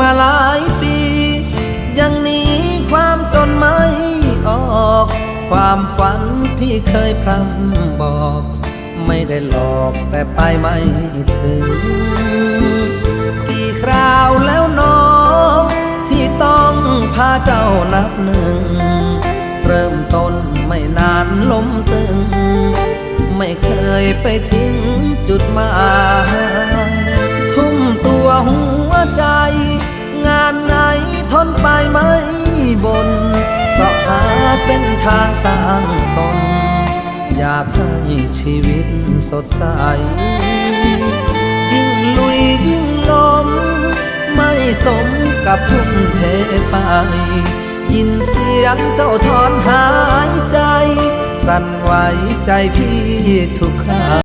มาหลายปี ยังหนีความจนไม่ออก ความฝันที่เคยพร่ำบอก ไม่ได้หลอกแต่ไปไม่ถึง กี่คราวแล้วน้องที่ต้องพาเจ้านับหนึ่ง เริ่มต้นไม่นานล้มตึง ไม่เคยไปถึงจุดหมาย ใจ งานไหนทนไปไม่บนเสาะหาเส้นทางสร้างตน อยากให้ชีวิตสดใส ยิ่งลุยยิ่งล้มไม่สมกับทุ่มเทไป ยินเสียงเจ้าถอนหายใจ สั่นไหวใจพี่ทุกครา